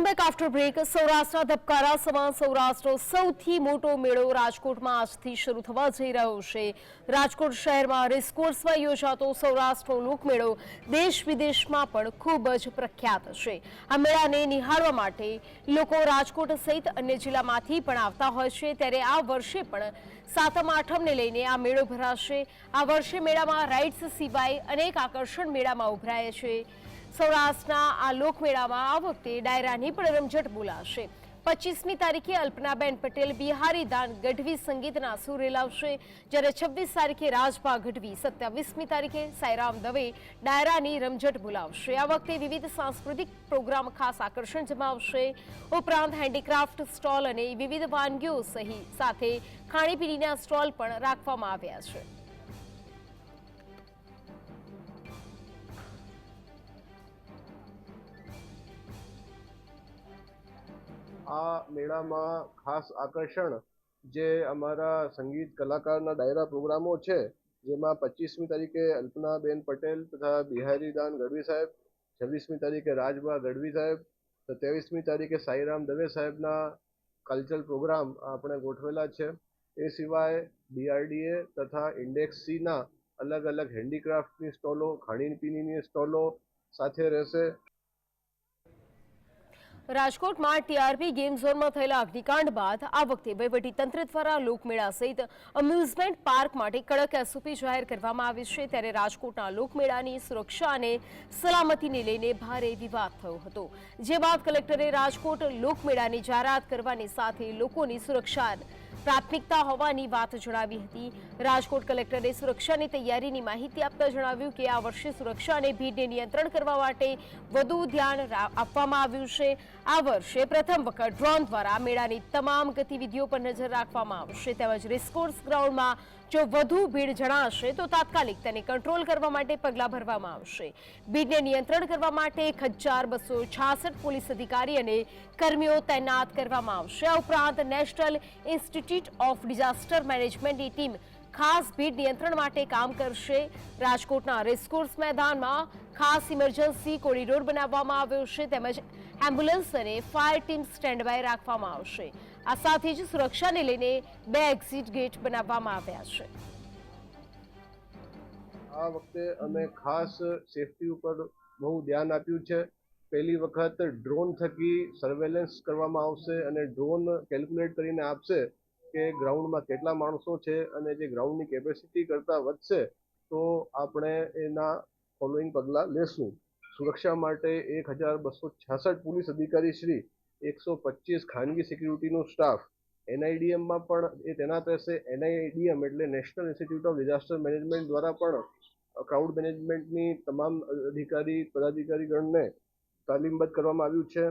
Back after break સૌરાષ્ટ્રના ધબકારા, સમાન સૌરાષ્ટ્રનો સૌથી મોટો મેળો રાજકોટમાં આજથી શરૂ થવા જઈ રહ્યો છે. રાજકોટ શહેરમાં રેસકોર્સમાં યોજાતો સૌરાષ્ટ્રનો લોકમેળો દેશ વિદેશમાં પણ ખૂબ જ પ્રખ્યાત છે. આ મેળાને નિહાળવા માટે લોકો રાજકોટ સહિત અન્ય જિલ્લામાંથી પણ આવતા હોય છે. ત્યારે આ વર્ષે પણ સાતમ, આઠમને લઈને આ મેળો ભરાશે. આ વર્ષે મેળામાં રાઇડ્સ સિવાય અનેક આકર્ષણ મેળામાં ઉભરાય છે. સૌરાષ્ટ્રના આ લોકમેળામાં આ વખતે ડાયરાની પણ રમઝટ બોલાશે. પચીસમી તારીખે અલ્પનાબેન પટેલ બિહારી દાન ગઢવી સંગીતના સુરે લાવશે જ્યારે છવ્વીસ તારીખે રાજભા ગઢવી, સત્યાવીસમી તારીખે સાયરામ દવે ડાયરાની રમઝટ બોલાવશે. આ વખતે વિવિધ સાંસ્કૃતિક પ્રોગ્રામ ખાસ આકર્ષણ જમાવશે. ઉપરાંત હેન્ડીક્રાફ્ટ સ્ટોલ અને વિવિધ વાનગીઓ સહિત સાથે ખાણીપીણીના સ્ટોલ પણ રાખવામાં આવ્યા છે. આ મેળામાં ખાસ આકર્ષણ જે અમારા સંગીત કલાકારના ડાયરા પ્રોગ્રામો છે, જેમાં પચીસમી તારીખે અલ્પનાબેન પટેલ તથા બિહારીદાન ગઢવી સાહેબ, છવ્વીસમી તારીખે રાજબા ગઢવી સાહેબ, સત્યાવીસમી તારીખે સાઈરામ દવે સાહેબના કલ્ચરલ પ્રોગ્રામ આપણે ગોઠવેલા છે. એ સિવાય ડીઆરડીએ તથા ઇન્ડેક્સ સીના અલગ અલગ હેન્ડીક્રાફ્ટની સ્ટોલો, ખાણીપીણીની સ્ટોલો સાથે રહેશે. રાજકોટમાં ટીઆરપી ગેમ ઝોનમાં થયેલા અગ્નિકાંડ બાદ આ વખતે તંત્ર દ્વારા લોકમેળા સહિત અમ્યુઝમેન્ટ પાર્ક માટે કડક એસઓપી જાહેર કરવામાં આવી છે. ત્યારે રાજકોટના લોકમેળાની સુરક્ષા અને સલામતીને લઈને ભારે વિવાદ થયો હતો. જે બાદ કલેક્ટરે રાજકોટ લોકમેળાની જાહેરાત કરવાની સાથે લોકોની સુરક્ષા પ્રાથમિકતા હોવાની વાત જણાવી હતી. રાજકોટ કલેક્ટરે સુરક્ષાની તૈયારીની માહિતી આપતા જણાવ્યું કે આ વર્ષે સુરક્ષા અને ભીડને નિયંત્રણ કરવા માટે વધુ ધ્યાન આપવામાં આવ્યું છે. આ વર્ષે પ્રથમ વખત ડ્રોન દ્વારા મેળાની તમામ ગતિવિધિઓ પર નજર રાખવામાં આવશે. તેમજ રેસકોર્સ ગ્રાઉન્ડમાં જો વધુ ભીડ જણાશે, તો તાત્કાલિક તેને કંટ્રોલ કરવા માટે પગલાં ભરવામાં આવશે. ભીડને નિયંત્રણ કરવા માટે એક હજાર બસો છાસઠ પોલીસ અધિકારી અને કર્મીઓ તૈનાત કરવામાં આવશે. આ ઉપરાંત નેશનલ ઇન્સ્ટિટ્યૂટ ઓફ ડિઝાસ્ટર મેનેજમેન્ટની ટીમ ખાસ ભીડ નિયંત્રણ માટે કામ કરશે. રાજકોટના રેસકોર્સ મેદાનમાં ખાસ ઇમરજન્સી કોરિડોર બનાવવામાં આવ્યો છે તેમજ એમ્બ્યુલન્સ અને ફાયર ટીમ સ્ટેન્ડ બાય રાખવામાં આવશે. આ સાથે જ સુરક્ષાને લઈને બે એક્ઝિટ ગેટ બનાવવામાં આવ્યા છે. આ વખતે અમે ખાસ સેફટી ઉપર બહુ ધ્યાન આપ્યું છે. પહેલી વખત ડ્રોન થકી સર્વેલન્સ કરવામાં આવશે અને ડ્રોન કેલ્ક્યુલેટ કરીને આપશે. કે ગ્રાઉન્ડમાં કેટલા માણસો છે અને જે ગ્રાઉન્ડની કેપેસિટી કરતાં વધશે, તો આપણે એના ફોલોઈંગ પગલાં લેશું. સુરક્ષા માટે એક હજાર બસો છાસઠ પોલીસ અધિકારી શ્રી, એકસો પચીસ ખાનગી સિક્યુરિટીનો સ્ટાફ એનઆઈડીએમમાં પણ એ તૈનાત રહેશે. એનઆઈડીએમ એટલે National Institute of Disaster Management દ્વારા પણ ક્રાઉડ મેનેજમેન્ટની તમામ અધિકારી, પદાધિકારીગણને તાલીમબદ્ધ કરવામાં આવ્યું છે.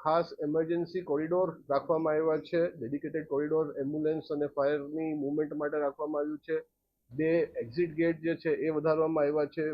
ખાસ એમરજન્સી કોરિડોર રાખવામાં આવ્યા છે. ડેડિકેટેડ કોરિડોર એમ્બ્યુલન્સ અને ફાયરની મુવમેન્ટ માટે રાખવામાં આવ્યું છે. બે એક્ઝિટ ગેટ જે છે એ વધારવામાં આવ્યા છે.